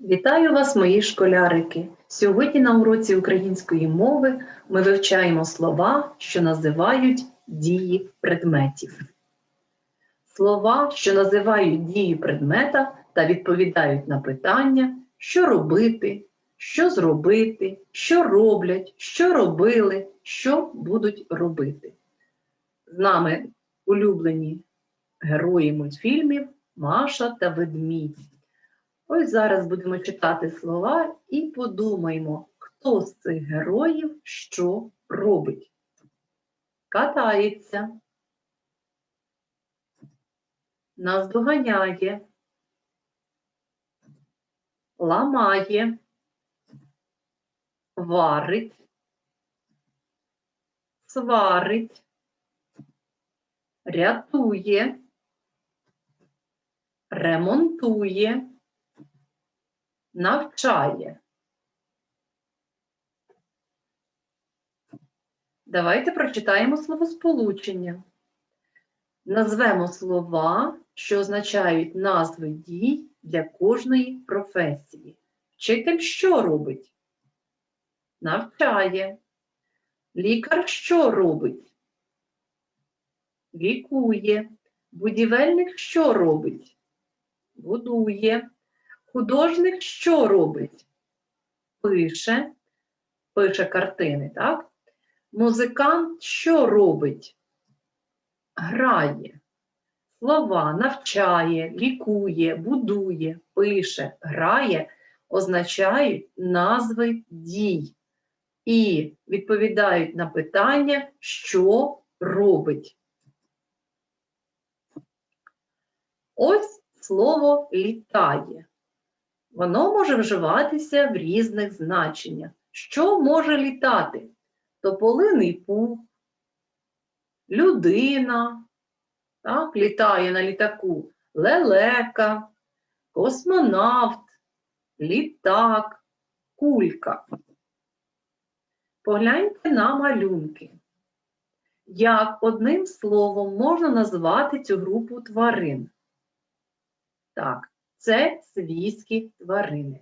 Вітаю вас, мої школярики! Сьогодні на уроці української мови ми вивчаємо слова, що називають дії предметів. Слова, що називають дії предмета та відповідають на питання, що робити, що зробити, що роблять, що робили, що будуть робити. З нами улюблені герої мультфільмів Маша та Ведмідь. Ось зараз будемо читати слова і подумаємо, хто з цих героїв що робить. Катається, наздоганяє, ламає, варить, сварить, рятує, ремонтує навчає. Давайте прочитаємо словосполучення. Назвемо слова, що означають назви дій для кожної професії. Вчитель що робить? Навчає. Лікар що робить? Лікує. Будівельник що робить? Будує. Художник що робить? Пише, пише картини, так? Музикант що робить? Грає. Слова навчає, лікує, будує, пише, грає, означають назви дій і відповідають на питання, що робить. Ось слово літає. Воно може вживатися в різних значеннях. Що може літати? Тополиний пух, людина, так, літає на літаку, лелека, космонавт, літак, кулька. Погляньте на малюнки. Як одним словом можна назвати цю групу тварин? Так, це свійські тварини.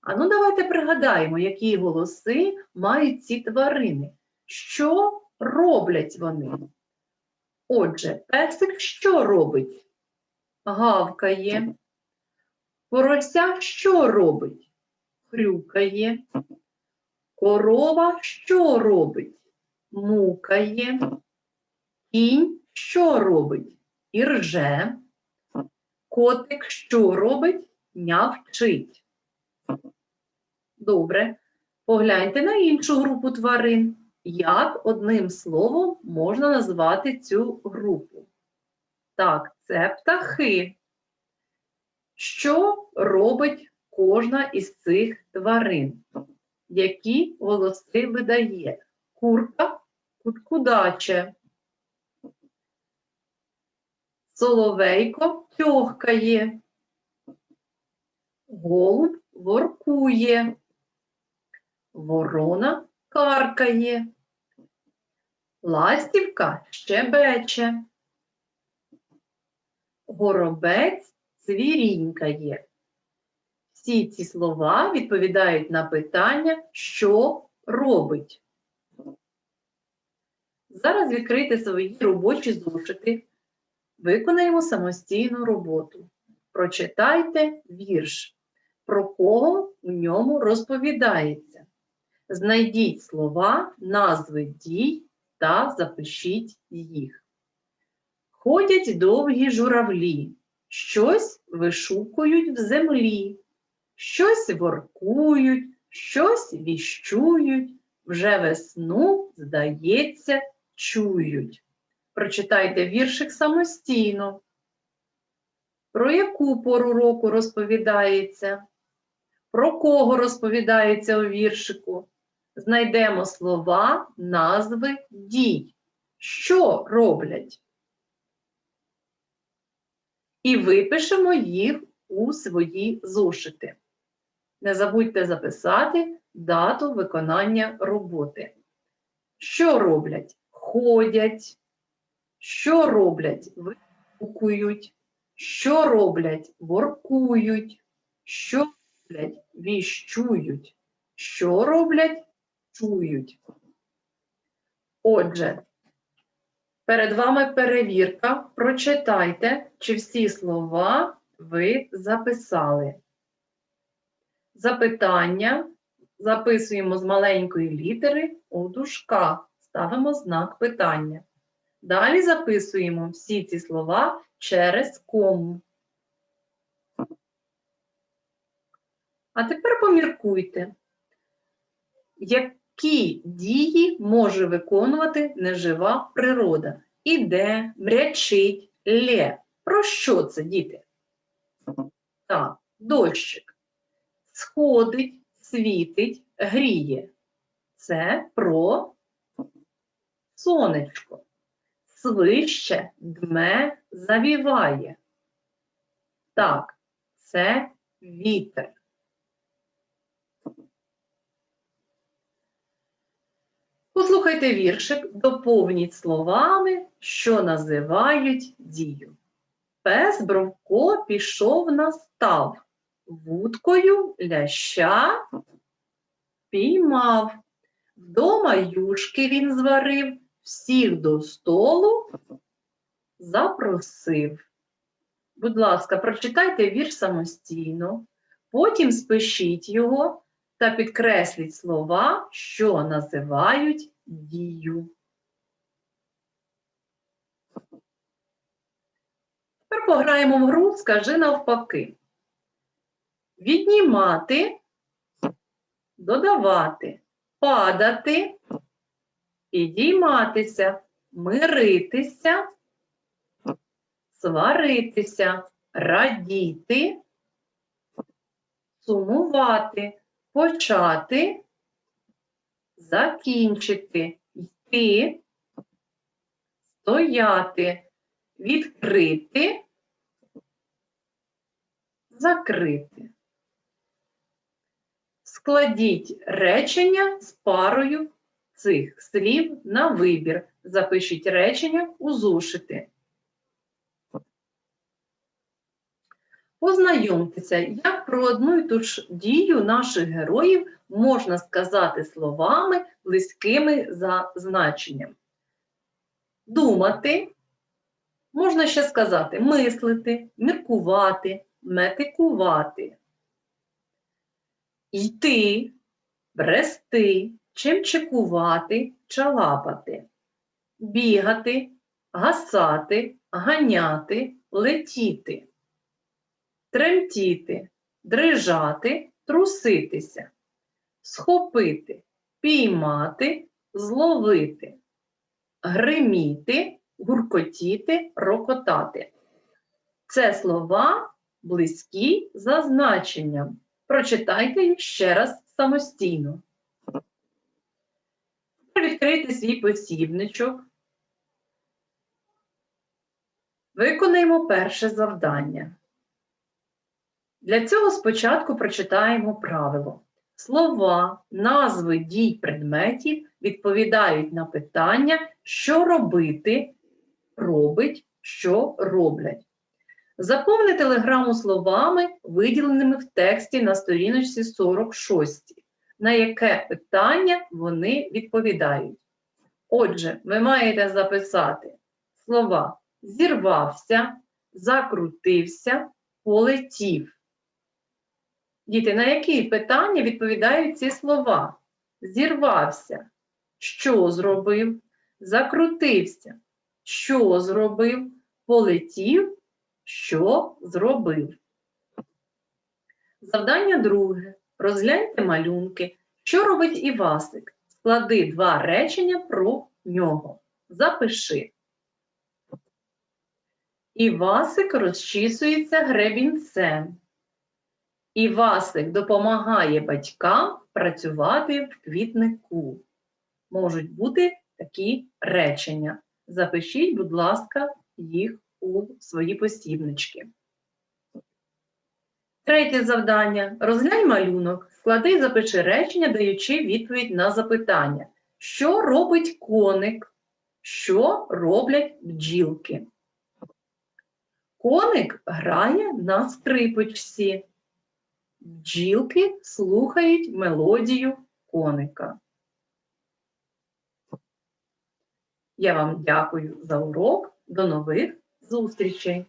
А ну давайте пригадаємо, які голоси мають ці тварини. Що роблять вони? Отже, песик що робить? Гавкає. Порося що робить? Хрюкає. Корова що робить? Мукає. Кінь що робить? Ірже. Котик що робить? Нявчить. Добре. Погляньте на іншу групу тварин. Як одним словом можна назвати цю групу? Так, це птахи. Що робить кожна із цих тварин? Які голоси видає? Курка куткудаче. Соловейко тьохкає, голуб воркує, ворона каркає, ластівка щебече, горобець цвірінькає. Всі ці слова відповідають на питання, що робить. Зараз відкрийте свої робочі зошити. Виконаємо самостійну роботу. Прочитайте вірш, про кого у ньому розповідається. Знайдіть слова, назви дій та запишіть їх. Ходять довгі журавлі, щось вишукують в землі, щось воркують, щось віщують, вже весну, здається, чують. Прочитайте віршик самостійно. Про яку пору року розповідається? Про кого розповідається у віршику? Знайдемо слова, назви дій. Що роблять? І випишемо їх у свої зошити. Не забудьте записати дату виконання роботи. Що роблять? Ходять. Що роблять? Вигукують. Що роблять? Воркують. Що роблять? Віщують. Що роблять? Чують. Отже, перед вами перевірка. Прочитайте, чи всі слова ви записали. Запитання записуємо з маленької літери у дужках. Ставимо знак питання. Далі записуємо всі ці слова через кому. А тепер поміркуйте, які дії може виконувати нежива природа? Іде, мрячить, лє. Про що це, діти? Так, дощик. Сходить, світить, гріє. Це про сонечко. Свище, дме, завіває. Так, це вітер. Послухайте віршик, доповніть словами, що називають дію. Пес Бровко пішов настав, вудкою ляща піймав. Вдома юшки він зварив, всіх до столу запросив. Будь ласка, прочитайте вірш самостійно, потім спишіть його та підкресліть слова, що називають дію. Тепер пограємо в гру Скажи навпаки. Віднімати, додавати, падати, підійматися, миритися, сваритися, радіти, сумувати, почати, закінчити, йти, стояти, відкрити, закрити. Складіть речення з парою цих слів на вибір. Запишіть речення у зошити. Познайомтеся, як про одну і ту ж дію наших героїв можна сказати словами, близькими за значенням. Думати, можна ще сказати мислити, міркувати, метикувати. Йти, брести, чимчикувати, чалапати, бігати, гасати, ганяти, летіти тремтіти, дрижати, труситися, схопити, піймати, зловити, гриміти, гуркотіти, рокотати. Це слова близькі за значенням. Прочитайте їх ще раз самостійно. Відкрийте свій посібничок. Виконаємо перше завдання. Для цього спочатку прочитаємо правило. Слова, назви дій предметів відповідають на питання, що робити, робить, що роблять. Заповни телеграму словами, виділеними в тексті на сторіночці 46, на яке питання вони відповідають. Отже, ви маєте записати слова зірвався, закрутився, полетів. Діти, на які питання відповідають ці слова? Зірвався. Що зробив? Закрутився. Що зробив? Полетів. Що зробив? Завдання друге. Розгляньте малюнки. Що робить Івасик? Склади два речення про нього. Запиши. Івасик розчісується гребінцем. Івасик допомагає батькам працювати в квітнику. Можуть бути такі речення. Запишіть, будь ласка, їх у свої посібнички. Третє завдання. Розглянь малюнок, склади і запиши речення, даючи відповідь на запитання. Що робить коник? Що роблять бджілки? Коник грає на скрипочці. Бджілки слухають мелодію коника. Я вам дякую за урок. До нових зустрічей!